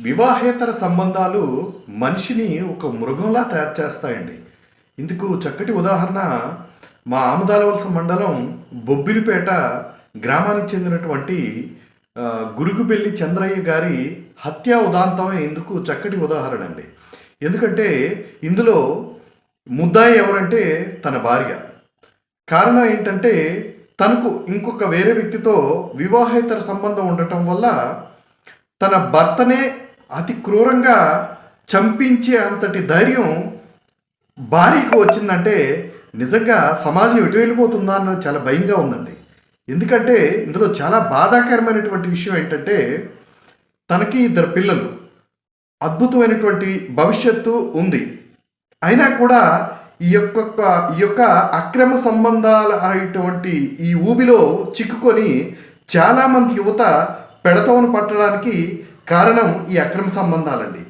వివాహేతర సంబంధాలు మనిషిని ఒక మృగంలా తయారు చేస్తాయండి. ఇందుకు చక్కటి ఉదాహరణ మా ఆమదాలవలస మండలం బొబ్బిలిపేట గ్రామానికి చెందినటువంటి గురుగుపెల్లి గురుగుబెల్లి చంద్రయ్య గారి హత్యా ఉదాంతమే ఇందుకు చక్కటి ఉదాహరణ అండి ఎందుకంటే ఇందులో ముద్దాయి ఎవరంటే తన భార్య. కారణం ఏంటంటే తనకు ఇంకొక వేరే వ్యక్తితో వివాహేతర సంబంధం ఉండటం వల్ల తన భర్తనే అతి క్రూరంగా చంపించే అంతటి ధైర్యం భార్యకు వచ్చిందంటే నిజంగా సమాజం ఎటు వెళ్ళిపోతుందా అన్న చాలా భయంగా ఉందండి. ఎందుకంటే ఇందులో చాలా బాధాకరమైనటువంటి విషయం ఏంటంటే తనకి ఇద్దరు పిల్లలు అద్భుతమైనటువంటి భవిష్యత్తు ఉంది. అయినా కూడా ఈ యొక్క ఈ యొక్క అక్రమ సంబంధాలు అనేటువంటి ఈ ఊబిలో చిక్కుకొని చాలామంది యువత పెడతవను పట్టడానికి కారణం ఈ అక్రమ సంబంధాలండి.